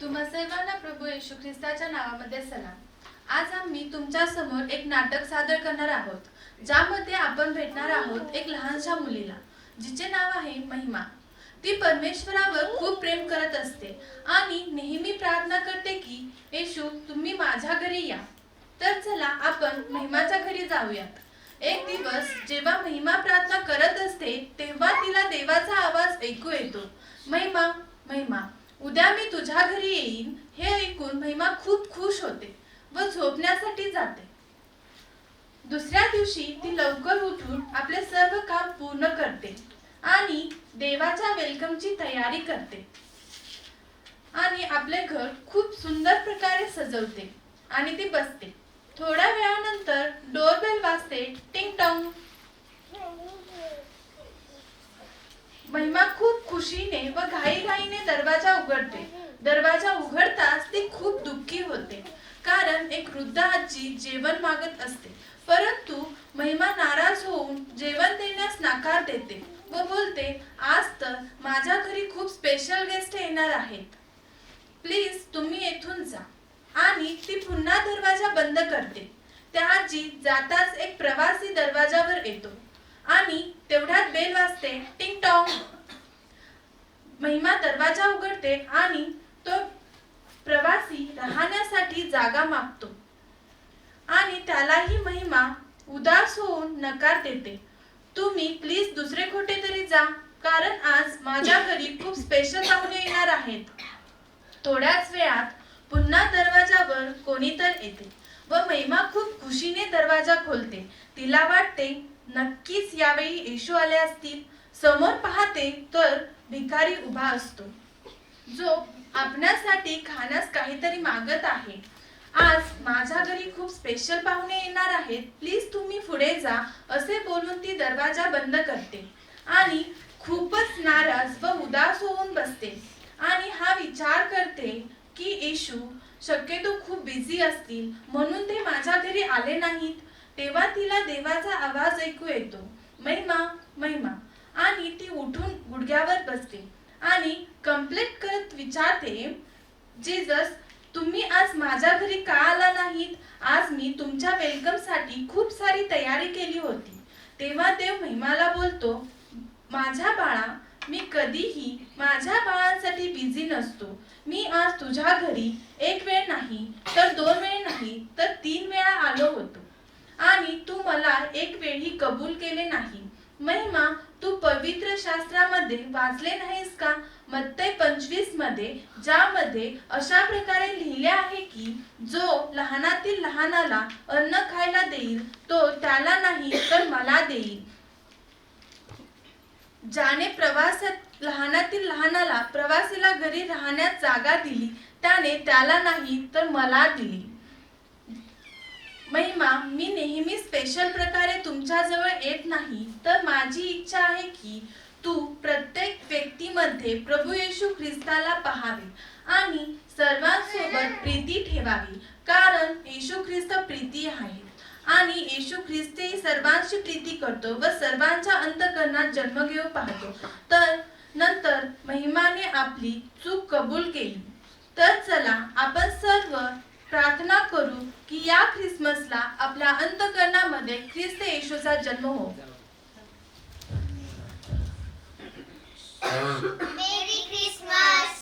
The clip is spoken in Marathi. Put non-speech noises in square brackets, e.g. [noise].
तुम्हा सर्वांना प्रभू येशू ख्रिस्ताच्या नावामध्ये सलाम. आज आम्ही तुमच्यासमोर एक नाटक सादर करणार आहोत ज्यामध्ये आपण भेटणार आहोत एक लहानशा मुलीला जिचे नाव आहे महिमा. ती परमेश्वरावर खूप प्रेम करत असते आणि नेहमी प्रार्थना करते की येशू तुम्ही माझ्या घरी या. तर चला आपण महिमाच्या घरी जाऊयात. एक दिवस जेव्हा महिमा प्रार्थना करत असते तेव्हा तिला देवाचा आवाज ऐकू येतो. महिमा महिमा उद्या मी तुझ्या घरी येईन हे ऐकून महिमा खूप खुश होते व झोपण्यासाठी जाते. दुसऱ्या दिवशी ती लवकर उठून आपले सर्व काम पूर्ण करते आणि देवाच्या वेलकमची तयारी करते. आणि आपले घर खूप सुंदर प्रकारे सजवते आणि ती बसते. थोड्या वेळानंतर डोरबेल वाजते टिंग टॉक महिमा खूप खुशीने व घाईघाईने दरवाजा उघडते दरवाजा उघडताच ती खूप दुःखी होते. कारण एक वृद्ध आजी जेवण मागत असते. परंतु महिमा नाराज होऊन जेवण देण्यास नकार देते व बोलते आज तर माझ्या घरी खूप स्पेशल गेस्ट येणार आहेत. प्लीज तुम्ही येथून जा. आणि ती पुन्हा दरवाजा बंद करते. त्या आजी जाताच एक प्रवासी दरवाजावर येतो आणि तेवढ्यात बेल वाजते टिंग टॉंग. महिमा दरवाजा उघडते आणि प्रवासी राहण्यासाठी जागा मागतो. आणि त्यालाही महिमा उदास होऊन नकार देते. तुम्ही प्लीज दुसरे कुठेतरी जा कारण आज माझ्या घरी खूप स्पेशल पाहुणे येणार आहेत. थोड्याच वेळात पुन्हा दरवाजावर कोणीतरी येते व महिमा खूप खुशीने दरवाजा खोलते. तिला वाटते नक्कीच यावेळी येशू आले असतील. समोर पाहते तर भिकारी उभा असतो. जो आपणासाठी खाण्यास काहीतरी मागत आहे. आज माझ्या घरी खूप स्पेशल पाहुणे येणार आहेत. प्लीज तुम्ही पुढे जा असे बोलून ती दरवाजा बंद करते. आणि खूपच नाराज व उदास होऊन बसते. आणि हा विचार करते की येशू शक्यतो खूप बिझी असतील म्हणून ते माझ्या घरी आले नाहीत. तेव्हा तिला देवाचा आवाज ऐकू येतो महिमा महिमा आणि ती उठून गुडघ्यावर बसते आणि कंप्लेंट विचारते जीजस तुम्ही आज माझ्या घरी का आला नाहीत? आज मी तुमच्या वेलकमसाठी खूप सारी तयारी केली होती. तेव्हा देव महिमाला बोलतो माझ्या बाळा मी कधीही माझ्या बाळांसाठी बिझी नसतो. मी आज तुझ्या घरी एक वेळ नाही तर दोन वेळ नाही तर तीन वेळा आलो होतो. आणि तू मला एक वेळही कबूल केले नाही. महिमा शास्त्रामध्ये वाचले नाहीस का? मत्तय पंचवीसमध्ये ज्यामध्ये अशा प्रकारे लिहिले आहे की जो लहानातील लहानाला अन्न खायला देईल तो त्याला नाही तर मला देईल. ज्याने प्रवासात लहानातील लहानाला प्रवासीला घरी राहण्यात जागा दिली त्याने त्याला नाही तर मला दिली. महिमा मी नेहमी स्पेशल प्रकारे तुमच्याजवळ येत नाही तर माझी इच्छा आहे की तू प्रत्येक व्यक्तीमध्ये प्रभू येशू ख्रिस्ताला पाहावे आणि सर्वांसोबत प्रीती ठेवावी कारण येशू ख्रिस्त प्रीती आहे आणि येशू ख्रिस्ते सर्वांशी प्रीती करतो व सर्वांच्या अंतकरणात जन्म घेऊ पाहतो. तर नंतर महिमाने आपली चूक कबूल केली. तर चला आपण सर्व प्रार्थना करू की या ख्रिसमसला आपल्या अंतकरणामध्ये ख्रिस्त येशूचा जन्म हो. [laughs] Uh,